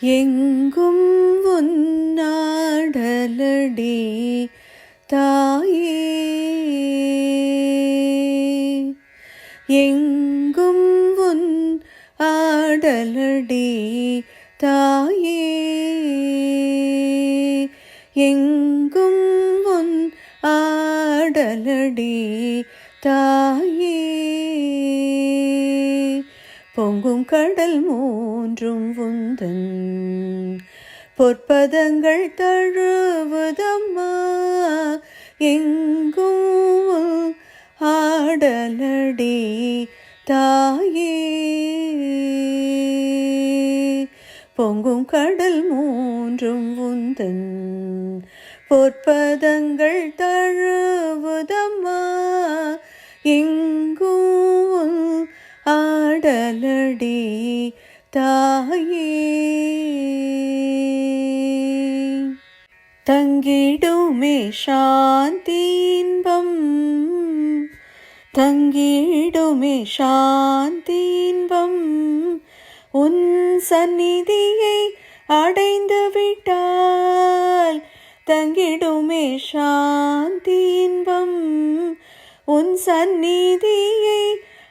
எங்கும் உன்னாடலடி தாயே. எங்கும் உன் ஆடலடி தாயே. எங்கும் உன் ஆடலடி தாயே. பொங்கும் கடல் மூன்றும் உந்தன். பொற்பதங்கள் தழுவுதம்மா. எங்கும் ஆடலடி தாயே. பொங்கும் கடல் மூன்றும் உந்தன். பொற்பதங்கள் தழுவுதம்மா. எங்கும் ஆடலடி தாயே. தங்கிடுமே சாந்தீன்பம் தங்கிடுமே சாந்தீன்பம். உன் சந்நிதியை அடைந்து விட்டால் தங்கிடுமே சாந்தீன்பம். உன் சந்நிதியை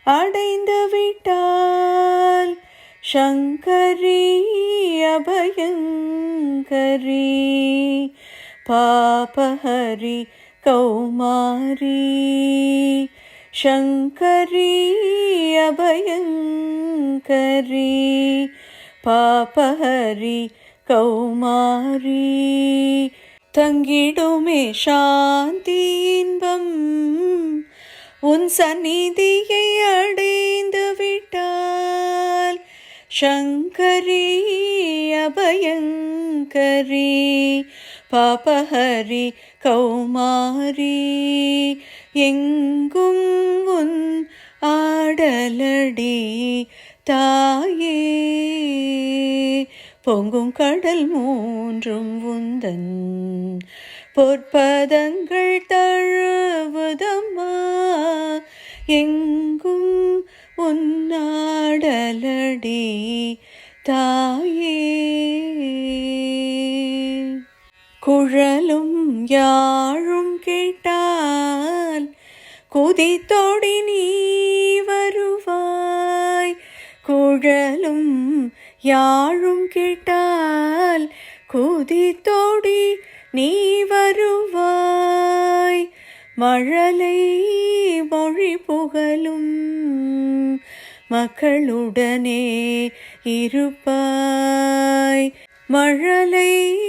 அடைந்து விட்டால் சங்கரி அபயங்கரி பாபஹரி கௌமாரி சங்கரி அபயங்கரி பாபஹரி கௌமாரி தங்கிடுமே சாந்தி இன்பம். உன் சந்நிதியை அடைந்து விட்டால் சங்கரி அபயங்கரி பாபஹரி கௌமாரி எங்கும் உன் ஆடலடி தாயே. பொங்கும் கடல் மூன்றும் உந்தன். பொற்பதங்கள் தழுவுதம்மா. எங்கும் உன்னாடலடி தாயே. குழலும் யாழும் கேட்டால் குதித்தோடி நீ வருவாய். குழலும் யாழும் கேட்டால் குதித்தோடி நீ வருவாய். மழலை மொழி புகழும் மக்களுடனே இருப்பாய். மழலை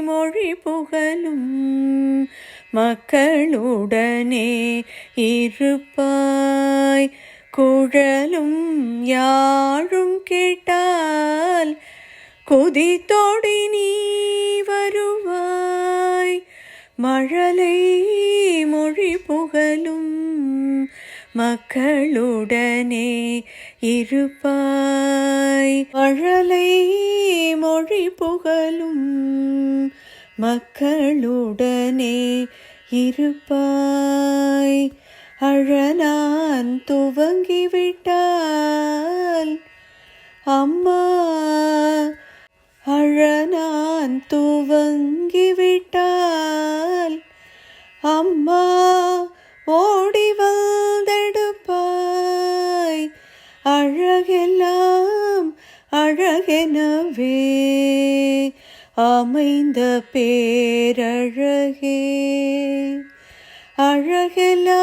மொழி புகழும் மக்களுடனே இருப்பாய். குழலும் யாழும் கேட்டால் கொதித்தோடி நீ வருவாய். மழலை மொழி புகழும் மக்களுடனே இருப்பாய். மழலை மொழி புகழும் மக்களுடனே இருப்பாய். அழனான் துவங்கிவிட்டால். அம்மா அழனான் துவங்கிவிட்டால். அம்மா ஓடி வந்தெடுப்பாய். அழகெல்லாம் அழகெனவே அமைந்த பேரழகே. அழகெல்லாம்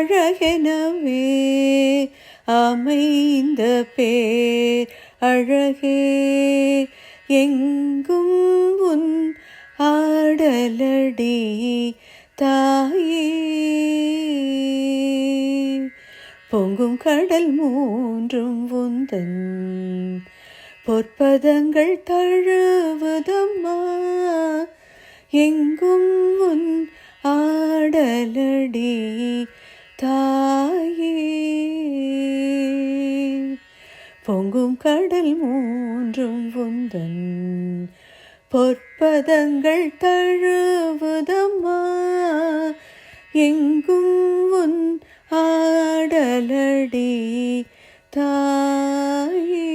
அழகெனவே அமைந்த பேர் அழகே. எங்கும் உன் ஆடலடி தாயே. பொங்கும் கடல் மூன்றும் உந்தன் பொற்பதங்கள் தழுவுதம்மா. எங்கும் உன் ஆடலடி தாயே. பொங்கும் கடல் மூன்றும் உந்தன். பொற்பதங்கள் தழுவுதம்மா. எங்கும் உன் ஆடலடி தாயே.